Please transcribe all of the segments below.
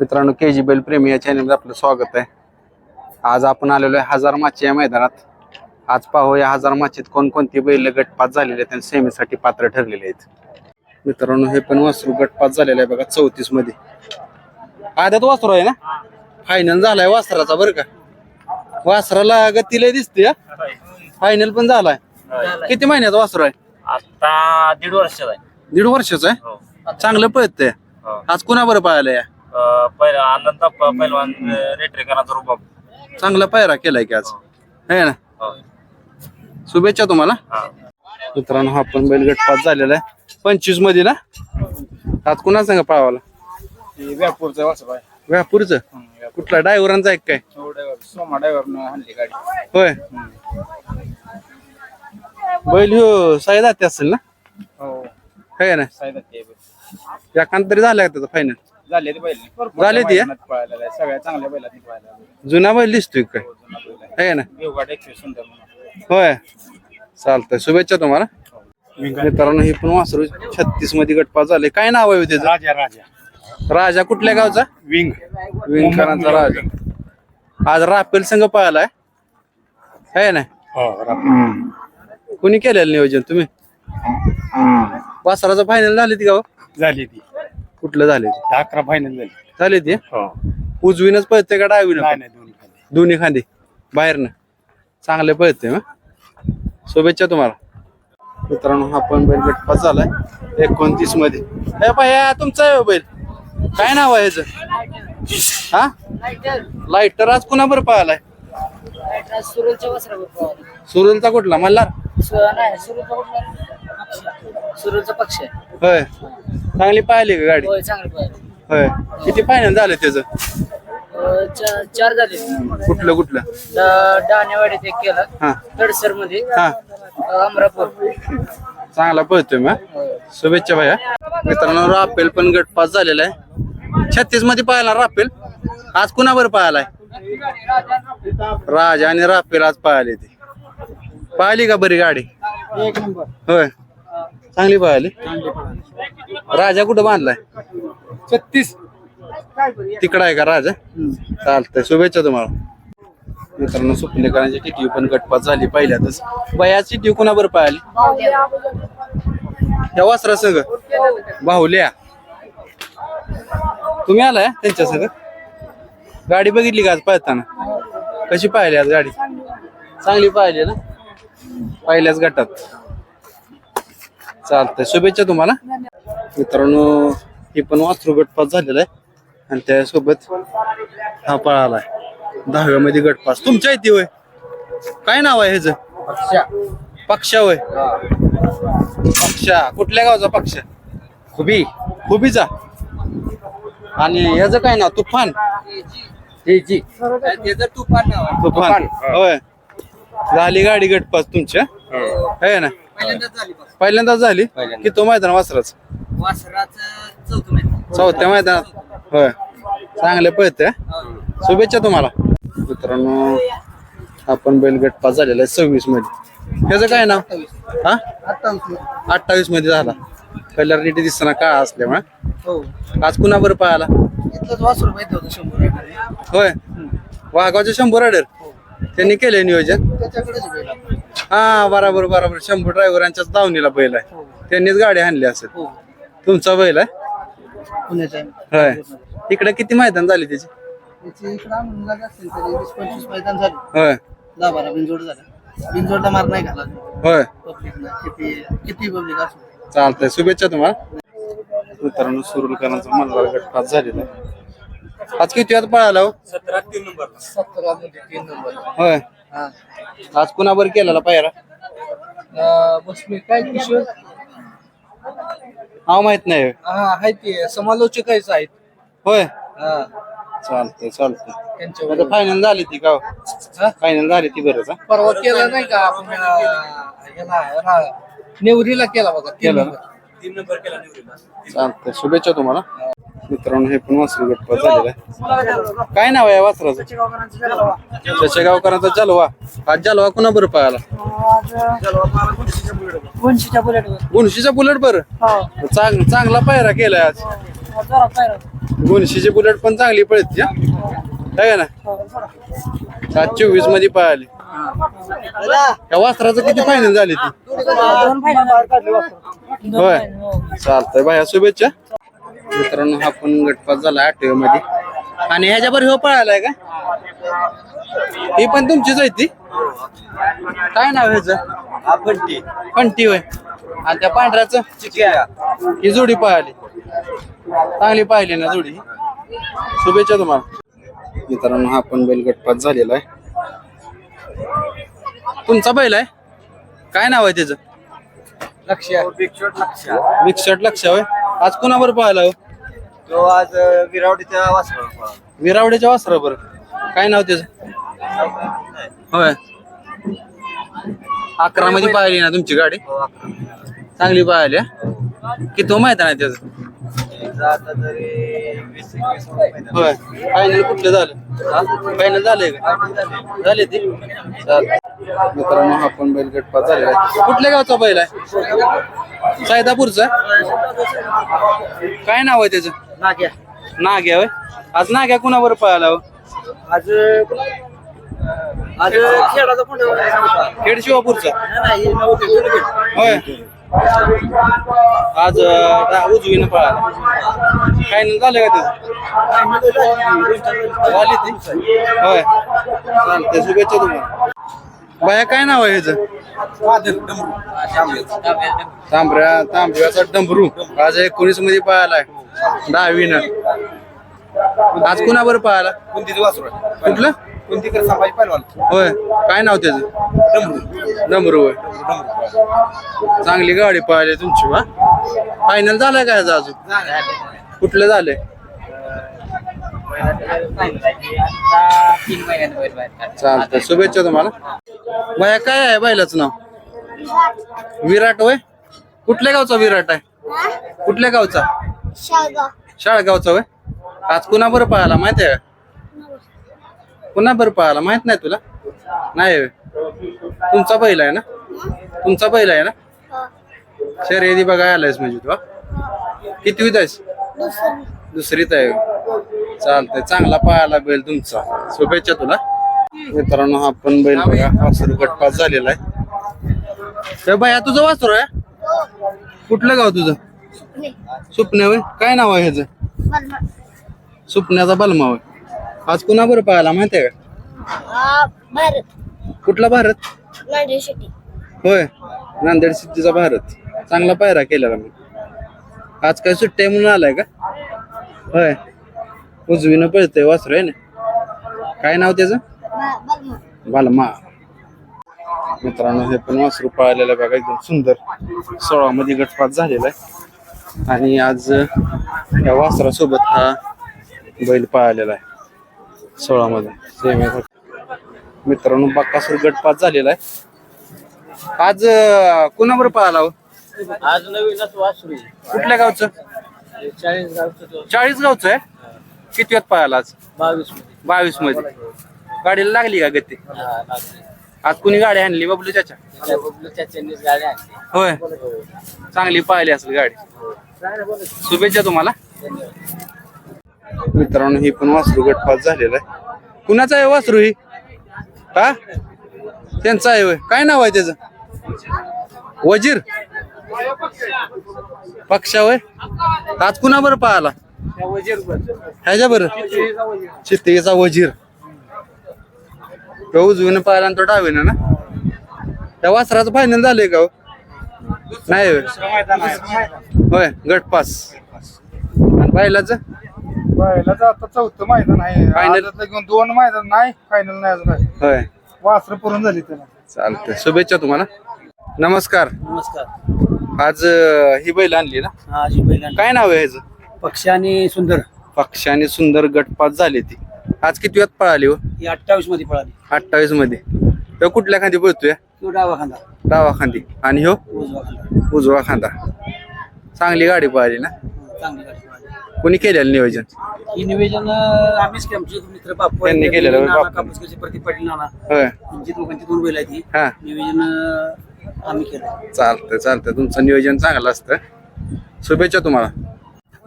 मित्रांनो के जी बैल प्रेमी या चॅनलमध्ये आपलं स्वागत आहे. आज आपण आलेलो आहे हजार माची या मैदानात. आज पाहू या हजार माचीत कोणकोणती बैल गटपात झालेले आहेत आणि सेमीसाठी पात्र ठरलेले आहेत. मित्रांनो हे पण वासरू गटपात झालेलं आहे बघा चौतीसमध्ये. आदत वासरू आहे ना? फायनल झालाय वासराचा बरं का? वासराला गतीला दिसते फायनल पण झालाय. किती महिन्याचा वासरू आहे? आता दीड वर्षाचा आहे. दीड वर्षाचा आहे? हो. चांगलं पळतंय. हो. आज कुणा बरं पाहायला या? पहिला आनंद पहिलवान रेटरेकरांचा रूप चांगला पायरा केलाय की आज. है. ना? शुभेच्छा तुम्हाला. मित्रांनो हा पण बैलगट पास झालेला आहे. पंचवीसमध्ये ना? आज कुणा सांगा पावाला व्यापूरचा आहे. व्यापूरचं? कुठला ड्रायव्हरांचा आहे काय? सोमा ड्रायव्हर हल्ली गाडी. होय. बैल ह्यो साई जाते असेल ना? हो. है ना? साईदा एकांत तरी झालाय का त्याचा फायनल झाले ते बैल झाले ते, हा? पळायला सगळ्या चांगल्या बैलात पळायला जुना बैल दिसतोय काय है ना? एकशे सुंदर म्हणून. होय. चालतंय. शुभेच्छा तुम्हाला. मित्रांनो हे पण वासरू छत्तीसमध्ये गटपास झाले. काय नाव आहे हो त्याचं? राजा राजा. राजा कुठल्या गावचा? विंग. विंकरांचा राजा. आज राफेल संघ पाहिलाय है ना? हो कुणी केलेलं नियोजन तुम्ही? वासराचं फायनल झाली ती गाव झाली ती. कुठलं झाले अकरा फायनल झाली. झाले ती? हो. उजवीनच पळते का डावीनं नाही पण? नाही दोन्ही खाली. दोन्ही खांदे बाहेरनं. चांगले पळते मग शुभेच्छा तुम्हाला. मित्रांनो हा पण बैल गटपास झालाय. एकोणतीसमध्ये. हे पाह्या तुमचा आहे हो बैल. काय नाव आहे ह्याचं? हा? लाईटर आज कुणा बरं पाहिलाय सुरलच्या वस्त्रावर सुरलचा कुठला? मल्हार? नाही सुरलचा कुठला? सुरलचा पक्ष आहे. होय. चांगली पाहिली का गाडी? होय चांगलं पाहिजे होय. किती फायनल झालं त्याचं? अं, चा- चार झाले. कुठलं कुठलं? ड- डाणेवाडीत एक केला. हा. तडसरमध्ये हा अमरापूर. चांगला पळतोय मग शुभेच्छा भैया. मित्रांनो राफेल पण गट पास झालेला आहे. छत्तीसमध्ये पाहिला राफेल? आज कुणावर पाहिलाय? राजा आणि राफेल आज पाहिले ते. पाहिली का बरी गाडी? एक नंबर. होय. चांगली पाहिली राजा कुठं बांधलाय? छत्तीस. तिकडं आहे का राजा? चालतंय शुभेच्छा तुम्हाला. मित्रांनो सुपलेकरांची टिटी पण गटपात झाली पहिल्यातच. बयाची टिटी कुणावर पाहिली या वासरा संघ. बाहुल्या तुम्ही आलाय त्यांच्या संग गाडी बघितली का आज पळताना? कशी पाहिली आज गाडी? चांगली पाहिली ना? पहिल्याच गटात. चालतंय. शुभेच्छा तुम्हाला. मित्रांनो हे पण वासरू गटपास झालेला आहे. आणि त्यासोबत हा पळालाय. दहाव्यामध्ये गटपास. तुमच्या इथे होय. काय नाव आहे ह्याचं? पक्षा. होय. पक्षा. कुठल्या गावचा पक्ष? खुबी. खुबीचा. आणि ह्याचं काय नाव? तुफान. तुफान तुफान. होय. झाली गाडी गटपास तुमच्या आहे ना? पहिल्यांदाच झाली बघ. पहिल्यांदाच झाली? की तो मैदान वासराच? वासराचं चौथं महिना चौथ्या मैदानात होय. चांगले पळते शुभेच्छा तुम्हाला. मित्रांनो आपण बैलगट पास झालेला आहे सव्वीसमध्ये त्याचं काय नाव? हा? अठ्ठावीस. मध्ये झाला. कलर नीट दिसताना काय असल्यामुळे. हो. आज कुणा बरं पाहायला इथलंच वासरू माहिती होतं शंभर एकर. होय. वाघावचे शंभर अडेर त्यांनी केले नियोजन? त्याच्याकडेच बैल आपला. हा बरोबर बरोबर. शंभर ड्रायव्हरांच्याच दावणीला बैल आहे. त्यांनीच गाडी आणली असेल. हो. तुमचा बैल आहे? पुण्याचा. होय. इकडे किती मैदान झाली त्याची? त्याची इकडं आणून लागत असेल तरी वीस पंचवीस मैदान झाले. होय. दहा बारा बिनजोड झाला. बिनजोडला मार नाही घाला होय. पब्लिक किती किती पब्लिक असो. चालतंय. शुभेच्छा तुम्हाला. मित्रांनो सुरुलकरांचा मल्हार गट पास झालेला आहे. आज किती वेळात पळाला हो? सतरा तीन नंबर. सतरा मध्ये तीन नंबर. होय. हा. आज कुणाबर केलेला पायरा? अं, बस मी काय किशोर? नाव माहीत नाही. होय. हा आहे ते. समालोचक आहेच आहेत. होय. हा. चालतंय चालतंय. त्यांच्या फायनल झाली ती का हा? फायनल झाली ती बरंच हा? परवा केला नाही का आपण अं, ह्याला रा- नेवरीला केला बघा तीन केला ना? नंबर. तीन नंबर केला निवडीला चालतंय. शुभेच्छा तुम्हाला. मित्रांनो हे पण वासरू गप्पा पास झालेला आहे. काय नाव आहे या वासराचं? शशेगावकरांचा जलवा. आज जलवा कुणा बरं पाहायला? वंशीच्या बुलेट बरं. चांग चांगला पायरा केलाय आज. जरा बुलेट पण चांगली पळते हा? आहे ना? सात चोवीसमध्ये पळाली त्या वासराचं किती फायनल झाली ती? होय. चालतंय बाया शुभेच्छा. मित्रांनो हा पण गटपात झाला आठवे मध्ये. आणि ह्याच्यावर ह्यो पळालाय का? ही पण तुमचीच आहे ती? काय नाव ह्याचं? पंटी होय. आणि त्या पांढऱ्याचं? ही जोडी पळाली चांगली पाहिली ना जोडी. शुभेच्छा तुम्हाला. मित्रांनो हा पण बैल गटपात झालेला आहे. तुमचा बैल आहे? काय नाव आहे त्याचं? लक्ष विकसट लक्ष होय. आज कोणावर पाहिला हो? तो आज विरावडीच्या वासरा विरावड्याच्या वासराबर काय नाव त्याचं? होय. अकरा मध्ये पाहिली ना तुमची गाडी? चांगली पाहिली हा? किती मैदान आहे त्याचं? आता तरी वीस एकवीस होय. फायनल कुठलं झालं? फायनल झालंय का? झाले ते? मित्रांनो हा पण बैल झालेला आहे. कुठल्या गावचा बैल आहे? सायदापूरचा? काय नाव आहे त्याचं? नाग्या. नाग्या होय. आज नाग्या कुणावर पळाला हो? आज आज खेळाचा कोण खेड शिवापूरचा? नाही होय. आज अं, उजवीनं पळाला. फायनल झालं का त्याचं? झाली ती? होय. चालतंय शुभेच्छा तुम्हाला. बाया काय नाव आहे ह्याचं? तांबऱ्या तांबऱ्याचा डंबरू आज एकोणीसमध्ये पळालाय दहावीनं. आज कुणावर कोणती वासरू कुठलं? कोणती कर संभाजी पहिलवान होय. काय नाव त्याचं? डमरू. डमरू होय. चांगली गाडी पळाली तुमची वा. फायनल झालाय का ह्याचं अजून? कुठलं झालंय? चालतंय. शुभेच्छा तुम्हाला. बाया काय आहे बैलाचं नाव? विराट होय? कुठल्या गावचा विराट आहे? कुठल्या गावचा? शाळगाव शाळगावचा होय? आज कुणा बरं पळाला माहिती आहे का? कुणा बरं पळाला माहीत नाही तुला? नाही. तुमचा बैल आहे ना? तुमचा बैल आहे ना? शर्यती बघायला आलायस म्हणजे तू हा? कितवीत आहेस? दुसरं दुसरीत आहे चालतंय. चांगला पाहायला बैल तुमचा. शुभेच्छा तुला. मित्रांनो हा पण बैल बघा वासरू गटपास झालेला आहे. तर बाया तुझं वासरू आहे? कुठलं गाव तुझं? सुपण्या होय? काय नाव आहे ह्याचं? सुपण्याचा बलमा होय. आज कुणा बरं पाहायला माहिती आहे का? भारत. कुठला भारत? होय. नांदेड सिद्धीचा भारत. चांगला पायरा केलेला मग. आज काय सुट्टी म्हणून आलाय का? होय. उजवीनं पळतंय वासरू आहे ना? काय नाव त्याचं? बालमा. मित्रांनो हे पण वासरू पळालेलं आहे बघा एकदम सुंदर सोळा मध्ये गटपात झालेला आहे. आणि आज या वासरासोबत हा बैल पळालेला आहे सोळा मध्ये मित्रांनो बक्कासूर गटपात झालेला आहे. आज कुणावर पळाला हो? आज नवीनच वासरू कुठल्या गावचं? चाळीस गावचं चाळीस गावचं आहे? किती वेळात पळाला आज? बावीस बावीसमध्ये गाडीला लागली का गती? आज कुणी गाडी आणली? बबलू चाचा? त्याच्यानीच गाडी आणली. होय. चांगली पाहिली असेल गाडी. शुभेच्छा तुम्हाला. मित्रांनो ही पण वासरू गटपास झालेला आहे. कुणाचा आहे वासरू ही? का त्यांचा आहे होय. काय नाव आहे त्याचं? वजीर? पक्षा होय. आज कुणा बरं पाहिला ह्याच्या बरं चित्तेचा वजीर. तो उजवीनं पाहिला आणि तो डावीनं ना? त्या वासराचं फायनल झालंय का हो? नाही होय. होय गटपास आणि बैलाचं पहिल्याचं आता चौथं मैदान आहे. Final. आजचं घेऊन दोन मैदान नाही फायनल नाही अजून आहे. होय. वासरं झाली त्याला चालतंय. शुभेच्छा तुम्हाला. नमस्कार. नमस्कार. आज अं, ही बैल आणली ना? हा काय नाव आहे ह्याचं? पक्षी आणि सुंदर. पक्षाने सुंदर गटपास झाली ती. आज किती वेळात पळाली हो? ही अठ्ठावीसमध्ये पळाली. अठ्ठावीसमध्ये. तो कुठल्या खांदी पळतोय? किंवा डावा खांदा. डावा खांदी. आणि ह्यो? उजवा खांदा. उजवा खांदा. चांगली गाडी पळाली ना? चांगली गाडी पळाली. कोणी केलेलं नियोजन? ही निवेदन अं, आम्हीच केलं. आमचे मित्र बापू त्यांनी केलेलं नाना बापू. कापूसकरचे प्रदीप पाटील नाना. होय. दोघांची दोन बैल आहेत ही. हा. निवेदन अं, आम्ही केलं. चालतंय चालतंय. तुमचं नियोजन चांगलं असतं. शुभेच्छा तुम्हाला.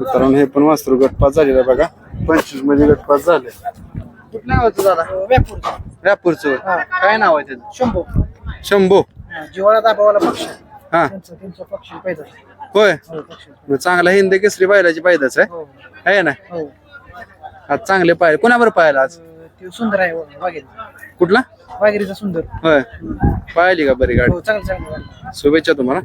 मित्रांनो हे पण वासरू गटपास झालेलं बघा. पंचवीसमध्ये गटपास झाले. कुठल्या नाव दादा? व्यापूर रापूरचं काय नाव आहे त्याचं? शंभू. शंभू. जिवाळा दाबावाला पक्ष. हा. त्यांचं त्यांचं पक्ष पैदा होय. हो पक्ष. मग चांगला हिंदी केसरी बैलाची पायदाच आहे. हो. आहे ना? हो. आज चांगले पाय कोणावर पाहिला आज? ते सुंदर आहे वाघेरी. कुठला? वाघेरीचा सुंदर. होय. पाहिली का बरी गाडी? हो चांगलं चांगलं शुभेच्छा तुम्हाला.